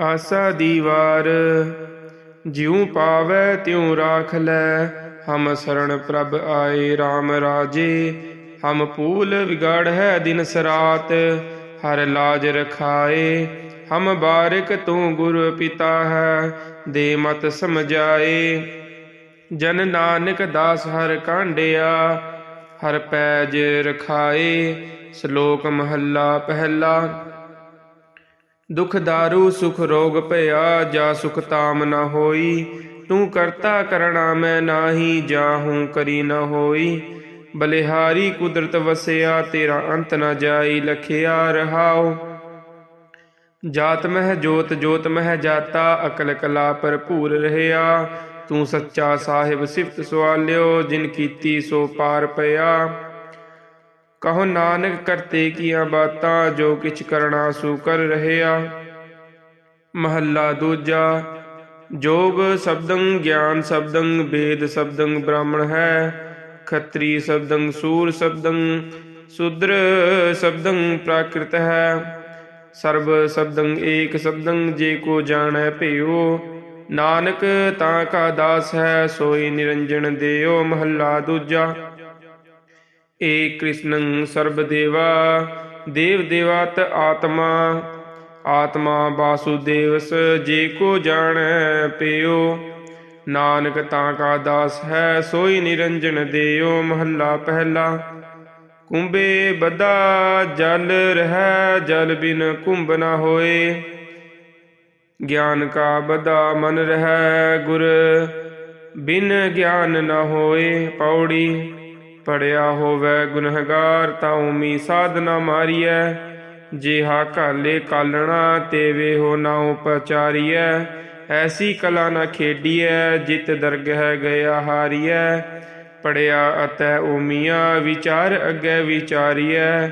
ਆਸਾ ਦੀ ਵਾਰ। ਜਿਉ ਪਾਵੈ ਤਿਉ ਰਾਖ ਲੈ। ਹਮ ਸਰਣ ਪ੍ਰਭ ਆਏ RAM ਰਾਜੇ। ਹਮ ਪੂਲ ਵਿਗੜ ਹੈ ਦਿਨ ਸਰਾਤ। ਹਰ ਲਾਜ ਰਖਾਏ। ਹਮ ਬਾਰਿਕ ਤੂੰ ਗੁਰ ਪਿਤਾ ਹੈ। ਦੇ ਮਤ ਸਮਝਾਏ। ਜਨ ਨਾਨਕ ਦਾਸ ਹਰ ਕਾਂਡਿਆ। ਹਰ ਪੈਜ ਰਖਾਏ। ਸ਼ਲੋਕ ਮਹੱਲਾ ਪਹਿਲਾ। ਦੁਖ ਦਾਰੂ ਸੁਖ ਰੋਗ ਭਇਆ, ਜਾ ਸੁਖ ਤਾਮ ਨ ਹੋਈ। ਤੂੰ ਕਰਤਾ ਕਰਣਾ ਮੈਂ ਨਾਹੀ ਜਾਹੂ ਕਰੀ ਨ ਹੋਈ। ਬਲਿਹਾਰੀ ਕੁਦਰਤ ਵਸਿਆ, ਤੇਰਾ ਅੰਤ ਨ ਜਾਈ, ਲਖਿਆ ਰਹਾਓ ਜਾਤ ਮਹਿ ਜੋਤ ਜੋਤ ਮਹਿ ਜਾਤਾ, ਅਕਲ ਕਲਾ ਭਰਪੂਰ ਰਹਿਆ। ਤੂੰ ਸੱਚਾ ਸਾਹਿਬ ਸਿਫਤ ਸਵਾਲਿਓ, ਜਿਨ ਕੀਤੀ ਸੋ ਪਾਰ ਪਿਆ। ਕਹੋ ਨਾਨਕ ਕਰਤੇ ਕੀਆਂ ਬਾਤਾਂ, ਜੋ ਕਿਛ ਕਰਣਾ ਸੋ ਕਰ ਰਹਿਆ। ਮਹੱਲਾ ਦੂਜਾ, ਜੋਗ ਸ਼ਬਦੰ ਗਿਆਨ ਸ਼ਬਦੰ, ਵੇਦ ਸ਼ਬਦੰ ਬ੍ਰਾਹਮਣ ਹੈ। ਖੱਤਰੀ ਸ਼ਬਦੰ ਸੂਰ ਸ਼ਬਦੰ ਸ਼ੂਦਰ ਸ਼ਬਦੰ ਪ੍ਰਾਕ੍ਰਿਤ ਹੈ। ਸਰਬ ਸ਼ਬਦੰ ਏਕ ਸ਼ਬਦੰ, ਜੇ ਕੋ ਜਾਣੈ ਭਿਓ ਨਾਨਕ ਤਾਂ ਕਾ ਦਾਸ ਹੈ, ਸੋਈ ਨਿਰੰਜਨ ਦੇਓ ਮਹੱਲਾ ਦੂਜਾ ਏ ਕ੍ਰਿਸ਼ਨੰ ਸਰਬਦੇਵਾ, ਦੇਵ ਦੇਵਾਤ ਆਤਮਾ ਆਤਮਾ ਵਾਸੁਦੇਵਸ, ਜੇ ਕੋ ਜਾਣੈ ਪਿਓ ਨਾਨਕ ਤਾਂ ਕਾ ਦਾਸ ਹੈ, ਸੋਈ ਨਿਰੰਜਨ ਦੇਓ ਮਹੱਲਾ ਪਹਿਲਾ ਕੁੰਬੇ ਬਦਾ ਜਲ ਰਹਿ, ਜਲ ਬਿਨ ਕੁੰਭ ਨਾ ਹੋਏ। ਗਿਆਨ ਕਾ ਬਦਾ ਮਨ ਰਹਿ, ਗੁਰ ਬਿਨ ਗਿਆਨ ਨਾ ਹੋਏ। ਪੌੜੀ ਪੜਿਆ ਹੋਵੇ ਗੁਨਹਗਾਰ, ਤਾਂ ਉਮੀ ਸਾਧਨਾ ਮਾਰੀਐ। ਜਿਹਾ ਕਾਲੇ ਕਾਲਣਾ ਤੇ ਵੇਹੋ ਨਾ ਉਪਚਾਰੀਐ। ਐਸੀ ਕਲਾ ਨਾ ਖੇਡੀਐ, ਜਿਤ ਦਰਗਹਿ ਗਿਆ ਹਾਰੀਐ। ਪੜਿਆ ਅਤੈ ਓਮੀਆਂ ਵਿਚਾਰ ਅੱਗੇ ਵਿਚਾਰੀਐ।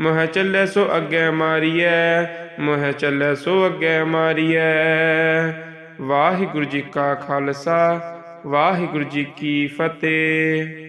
ਮੋਹ ਚੱਲੇ ਸੋ ਅੱਗੇ ਮਾਰੀਐ, ਮੋਹ ਚੱਲੇ ਸੋ ਅੱਗੇ ਮਾਰੀਐ। ਵਾਹਿਗੁਰੂ ਜੀ ਕਾ ਖਾਲਸਾ, ਵਾਹਿਗੁਰੂ ਜੀ ਕੀ ਫਤਿਹ।